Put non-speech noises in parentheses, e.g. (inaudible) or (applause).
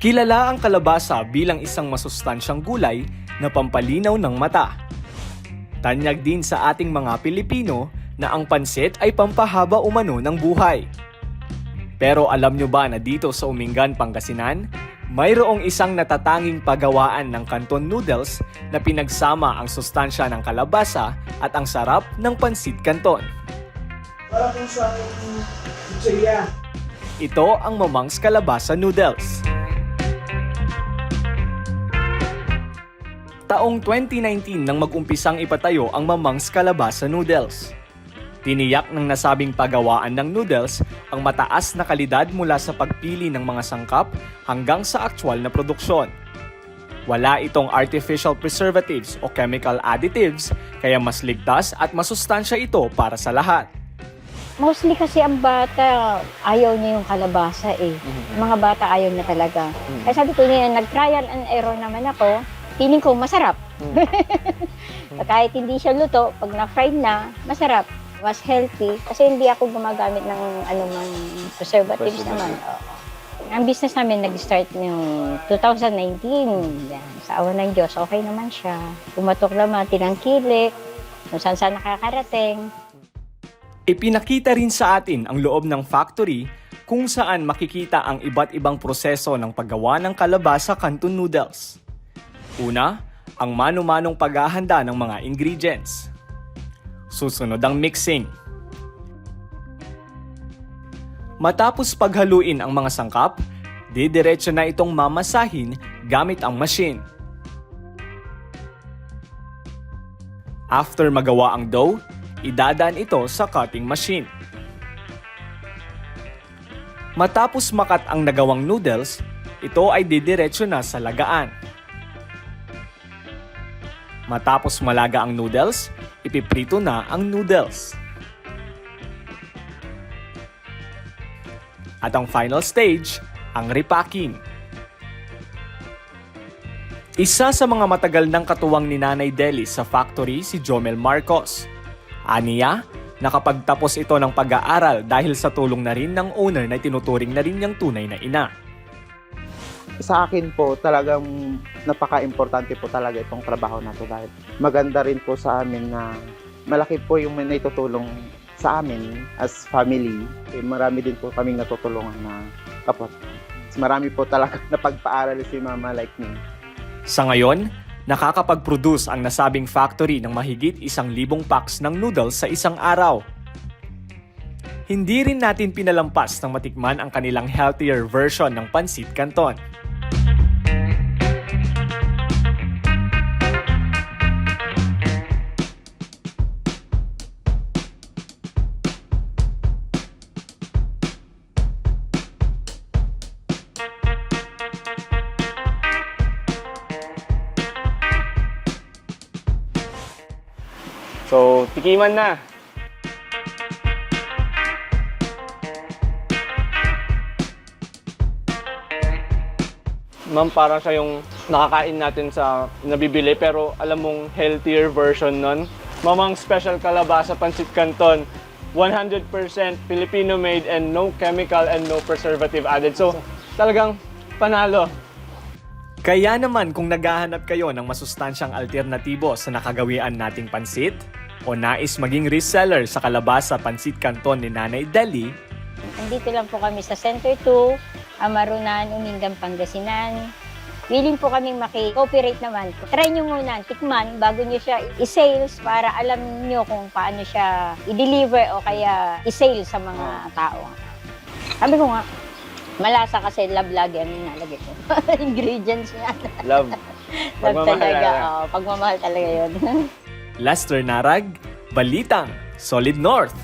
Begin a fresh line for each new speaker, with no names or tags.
Kilala ang kalabasa bilang isang masustansyang gulay na pampalinaw ng mata. Tanyag din sa ating mga Pilipino na ang pansit ay pampahaba umano ng buhay. Pero alam nyo ba na dito sa Umingan, Pangasinan, mayroong isang natatanging pagawaan ng canton noodles na pinagsama ang sustansya ng kalabasa at ang sarap ng pansit canton.
Para kung sa.
Ito ang Mamang's Kalabasa Noodles. Taong 2019 nang mag-umpisang ipatayo ang Mamang's Kalabasa Noodles. Tiniyak ng nasabing pagawaan ng noodles ang mataas na kalidad mula sa pagpili ng mga sangkap hanggang sa aktwal na produksyon. Wala itong artificial preservatives o chemical additives kaya mas ligtas at masustansya ito para sa lahat.
Mostly kasi ang bata, ayaw niya yung kalabasa eh. Yung Mga bata ayaw na talaga. Kaya sabi ko niya, nag-trial and error naman ako. Feeling ko masarap. (laughs) Kahit hindi siya luto, pag na-fried na, masarap. Mas healthy. Kasi hindi ako gumagamit ng anumang preservatives naman. Oo. Ang business namin nag-start noong 2019. Yan. Sa awa ng Diyos, okay naman siya. Pumatok naman, tinangkilik. Kung saan saan nakakarating.
Ipinakita rin sa atin ang loob ng factory kung saan makikita ang iba't ibang proseso ng paggawa ng kalabasa canton noodles. Una, ang mano-manong paghahanda ng mga ingredients. Susunod ang mixing. Matapos paghaluin ang mga sangkap, didiretso na itong mamasahin gamit ang machine. After magawa ang dough, idadaan ito sa cutting machine. Matapos makat ang nagawang noodles, ito ay didiretso na sa lagaan. Matapos malaga ang noodles, ipiprito na ang noodles. At ang final stage, ang repacking. Isa sa mga matagal ng katuwang ni Nanay Deli sa factory si Jomel Marcos. Aniya, nakapagtapos ito ng pag-aaral dahil sa tulong na rin ng owner na tinuturing na rin niyang tunay na ina.
Sa akin po talagang napaka-importante po talaga itong trabaho na to dahil maganda rin po sa amin na malaki po yung naitutulong sa amin as family. Eh, marami din po kaming natutulungan na kapot. Marami po talaga (laughs) napagpaaral si mama like me.
Sa ngayon, nakakapag-produce ang nasabing factory ng mahigit isang libong packs ng noodles sa isang araw. Hindi rin natin pinalampas ng matikman ang kanilang healthier version ng pansit canton. So, tikiman na. Ma'am, parang siya yung nakakain natin sa nabibili pero alam mong healthier version nun. Mamang special kalabasa pansit canton. 100% Filipino made and no chemical and no preservative added. So, talagang panalo. Kaya naman kung naghahanap kayo ng masustansyang alternatibo sa nakagawian nating pansit o nais maging reseller sa kalabasa pansit canton ni Nanay Deli,
Nandito lang po kami sa Center 2, Amarunan, Umingan, Pangasinan. Willing po kaming maki-cooperate naman. Try nyo muna, tikman, bago nyo siya i-sales para alam nyo kung paano siya i-deliver o kaya i-sale sa mga tao. Sabi ko nga, malasa kasi love lagi ang nilalagay ko. (laughs) Ingredients niya.
love. (laughs)
Love
Pagmamahal talaga.
Oo, pagmamahal talaga yun. (laughs)
Lester Narag, Balitang, Solid North.